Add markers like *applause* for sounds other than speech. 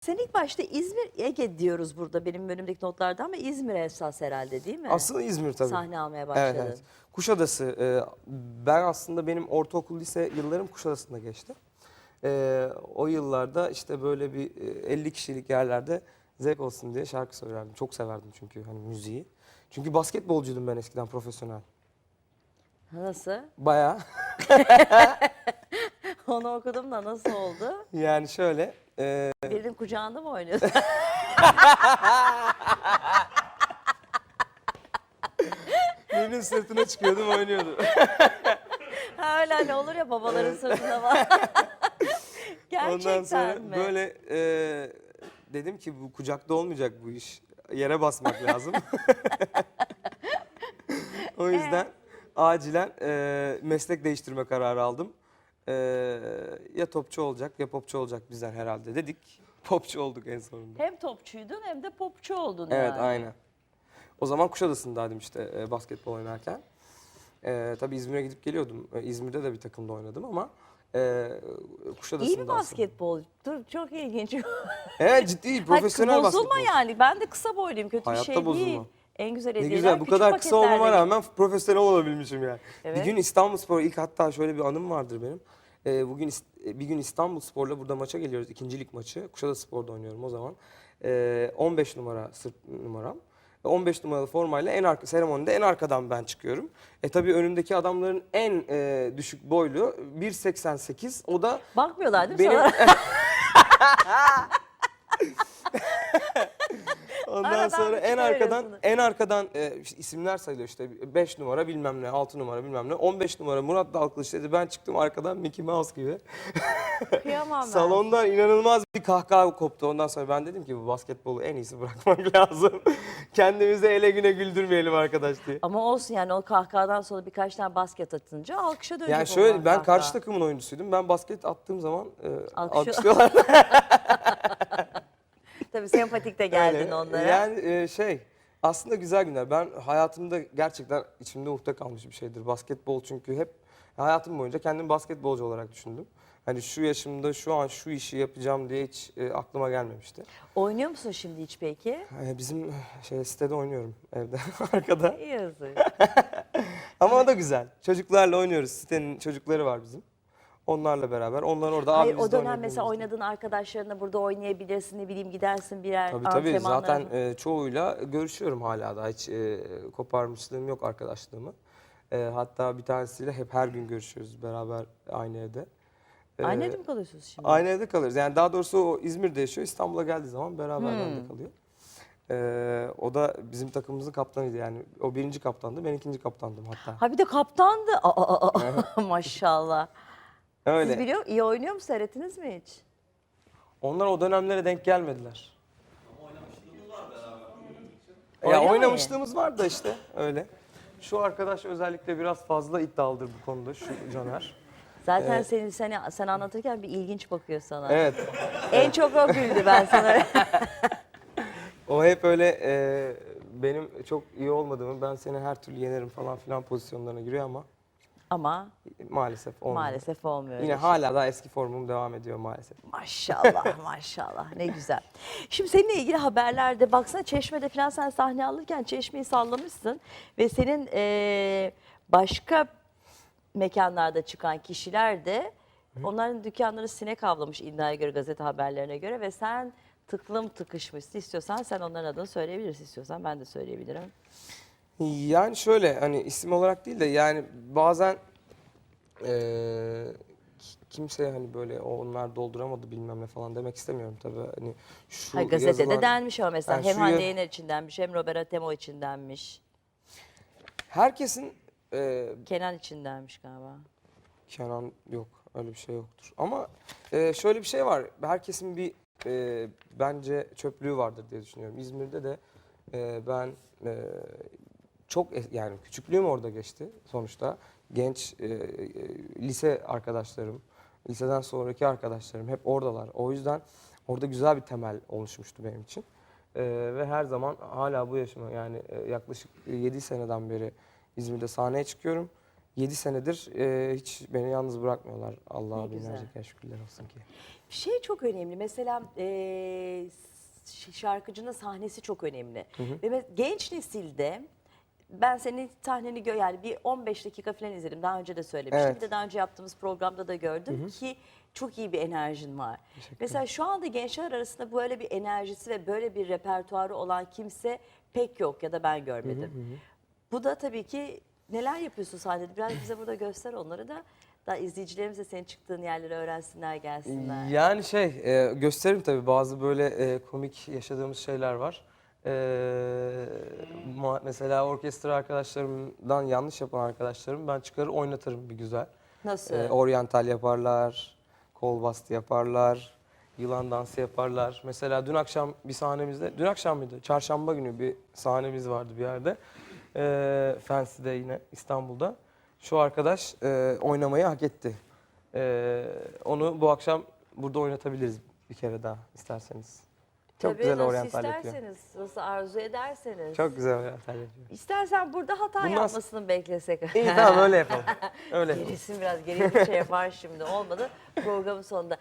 Sen ilk başta İzmir, Ege diyoruz burada benim önümdeki notlarda ama İzmir esas herhalde değil mi? Aslında İzmir tabii. Sahne almaya başladın. Evet, evet. Kuşadası. e, ben aslında benim ortaokul lise yıllarım Kuşadası'nda geçti. E, o yıllarda işte böyle bir e, 50 kişilik yerlerde zevk olsun diye şarkı söylerdim. Çok severdim çünkü hani müziği. Çünkü basketbolcuydum ben eskiden profesyonel. Nasıl? Bayağı *laughs* Onu okudum da nasıl oldu? yani şöyle e, Birinin kucağında mı oynuyorsun? *laughs* birinin sırtına çıkıyordum oynuyordum. *laughs* ha öyle hani olur ya babaların sırtında var. *laughs* Gerçekten Ondan sonra mi? böyle e, dedim ki bu kucakta olmayacak bu iş. Yere basmak lazım. o yüzden acilen e, meslek değiştirme kararı aldım. E, ya topçu olacak ya popçu olacak bizden herhalde dedik. *laughs* Popçu olduk en sonunda. Hem topçuydun hem de popçu oldun Evet yani. aynen. O zaman Kuşadası'ndaydım işte e, basketbol oynarken. E, tabii İzmir'e gidip geliyordum. E, İzmir'de de bir takımda oynadım ama e, Kuşadası'nda İyi bir basketbol. Dur çok ilginç. Evet ciddi profesyonel Hayır, basketbol. Bozulma yani. Ben de kısa boyluyum. Kötü Hayatta bir şey değil. bozulma. En güzel Ne güzel bu küçük kadar kısa olmama paketlerde. rağmen profesyonel olabilmişim yani. Evet. Bir gün İstanbul Spor ilk hatta şöyle bir anım vardır benim. Ee, bugün İst- bir gün İstanbul Spor'la burada maça geliyoruz. ikincilik maçı. Kuşadası Spor'da oynuyorum o zaman. Ee, 15 numara sırt numaram. Ve 15 numaralı formayla en arka seremonide en arkadan ben çıkıyorum. E tabii önümdeki adamların en e, düşük boylu 1.88. O da Bakmıyorlar değil mi benim sana? *laughs* Ondan Aradan sonra en arkadan en arkadan e, işte isimler sayılıyor işte 5 numara bilmem ne 6 numara bilmem ne 15 numara Murat Dalkılıç dedi ben çıktım arkadan Mickey Mouse gibi. *laughs* Kıyamam ben. Salondan inanılmaz bir kahkaha koptu. Ondan sonra ben dedim ki bu basketbolu en iyisi bırakmak *laughs* lazım. Kendimizi ele güne güldürmeyelim arkadaş diye. Ama olsun yani o kahkahadan sonra birkaç tane basket atınca alkışa dönecek Yani şöyle ben karşı takımın oyuncusuydum. Ben basket attığım zaman e, Alkışlıyor- alkışlıyorlar. *laughs* Tabii sempatik de geldin Öyle. onlara. Yani e, şey aslında güzel günler. Ben hayatımda gerçekten içimde ukde kalmış bir şeydir. Basketbol çünkü hep hayatım boyunca kendimi basketbolcu olarak düşündüm. Hani şu yaşımda şu an şu işi yapacağım diye hiç e, aklıma gelmemişti. Oynuyor musun şimdi hiç peki? E, bizim şey sitede oynuyorum evde *laughs* arkada. Yazık. *laughs* Ama o da güzel. Çocuklarla oynuyoruz. Sitenin çocukları var bizim. Onlarla beraber. Onlar orada Hayır abi biz o de dönem oynayalım mesela biz de." oynadığın arkadaşlarına burada oynayabilirsin ne bileyim gidersin birer Tabii tabii antrenmanlara zaten e, çoğuyla görüşüyorum hala da hiç e, koparmışlığım yok arkadaşlığımı. E, hatta bir tanesiyle hep her gün görüşüyoruz beraber aynı evde. E, Aynı evde mi kalıyorsunuz şimdi? Aynı evde kalırız. Yani daha doğrusu o İzmir'de yaşıyor. İstanbul'a geldiği zaman beraber Hmm. bende kalıyor. E, o da bizim takımımızın kaptanıydı yani. O birinci kaptandı, ben ikinci kaptandım hatta. Ha bir de kaptandı. Aa, aa, *laughs* aa. Maşallah. Öyle. Siz biliyor iyi oynuyor mu seyrettiniz mi hiç? Onlar o dönemlere denk gelmediler. Ya Oynamayı. oynamışlığımız var da işte öyle. Şu arkadaş özellikle biraz fazla iddialıdır bu konuda şu Caner. *laughs* Zaten Evet. seni, seni sen anlatırken bir ilginç bakıyor sana. Evet. En çok o güldü ben sana. *laughs* O hep öyle e, benim çok iyi olmadığımı ben seni her türlü yenerim falan filan pozisyonlarına giriyor ama Ama maalesef olmuyor. maalesef olmuyor. Yine öyle hala da eski formum devam ediyor maalesef. Maşallah *laughs* maşallah ne güzel. Şimdi seninle ilgili haberlerde baksana Çeşme'de falan sen sahne alırken Çeşme'yi sallamışsın ve senin eee, başka mekanlarda çıkan kişiler de onların dükkanları sinek avlamış iddiaya göre gazete haberlerine göre ve sen tıklım tıkışmışsın. İstiyorsan sen onların adını söyleyebilirsin istiyorsan ben de söyleyebilirim. Yani şöyle hani isim olarak değil de yani bazen eee kimseye hani böyle "O onlar dolduramadı bilmem ne falan demek istemiyorum tabii. Hani şu Hayır, gazetede yazılar- denmiş ama mesela Yani hem şu Hande Yener içindenmiş hem Robert Atemo içindenmiş. Herkesin eee Kenan içindenmiş galiba. Kenan yok öyle bir şey yoktur. Ama e, şöyle bir şey var. Herkesin bir e, bence çöplüğü vardır diye düşünüyorum. İzmir'de de e, ben e, çok yani küçüklüğüm orada geçti sonuçta. Genç e, e, lise arkadaşlarım, liseden sonraki arkadaşlarım hep oradalar. O yüzden orada güzel bir temel oluşmuştu benim için. E, ve her zaman hala bu yaşıma yani e, yaklaşık 7 seneden beri İzmir'de sahneye çıkıyorum. 7 senedir e, hiç beni yalnız bırakmıyorlar. Allah'a binlerce şükürler olsun ki. Şey çok önemli. Mesela ş- şarkıcının sahnesi çok önemli. Ve me- genç nesilde ben senin sahneni gö yani bir 15 dakika falan izledim. Daha önce de söylemiştim. Evet. Bir de daha önce yaptığımız programda da gördüm ki çok iyi bir enerjin var. Mesela şu anda gençler arasında böyle bir enerjisi ve böyle bir repertuarı olan kimse pek yok ya da ben görmedim. Bu da tabii ki neler yapıyorsun sahnede? Biraz bize burada göster onları da. Da izleyicilerimiz de senin çıktığın yerleri öğrensinler, gelsinler. Yani şey e, gösteririm tabii bazı böyle e, komik yaşadığımız şeyler var. E, ma- mesela orkestra arkadaşlarımdan yanlış yapan arkadaşlarım ben çıkarır oynatırım bir güzel. Nasıl? E, oryantal yaparlar, kol bastı yaparlar, yılan dansı yaparlar. Mesela dün akşam bir sahnemizde, dün akşam mıydı? Çarşamba günü bir sahnemiz vardı bir yerde. E, Fancy'de yine İstanbul'da. Şu arkadaş e, oynamayı hak etti. E, onu bu akşam burada oynatabiliriz bir kere daha isterseniz. Çok Tabii güzel oryantal yapıyor. isterseniz, nasıl arzu ederseniz. Çok güzel oryantal yapıyor. İstersen burada hata Bundan- yapmasını beklesek. İyi tamam öyle yapalım. *laughs* Öyle yapalım. Gerisin biraz geri bir şey yapar şimdi olmadı programın sonunda.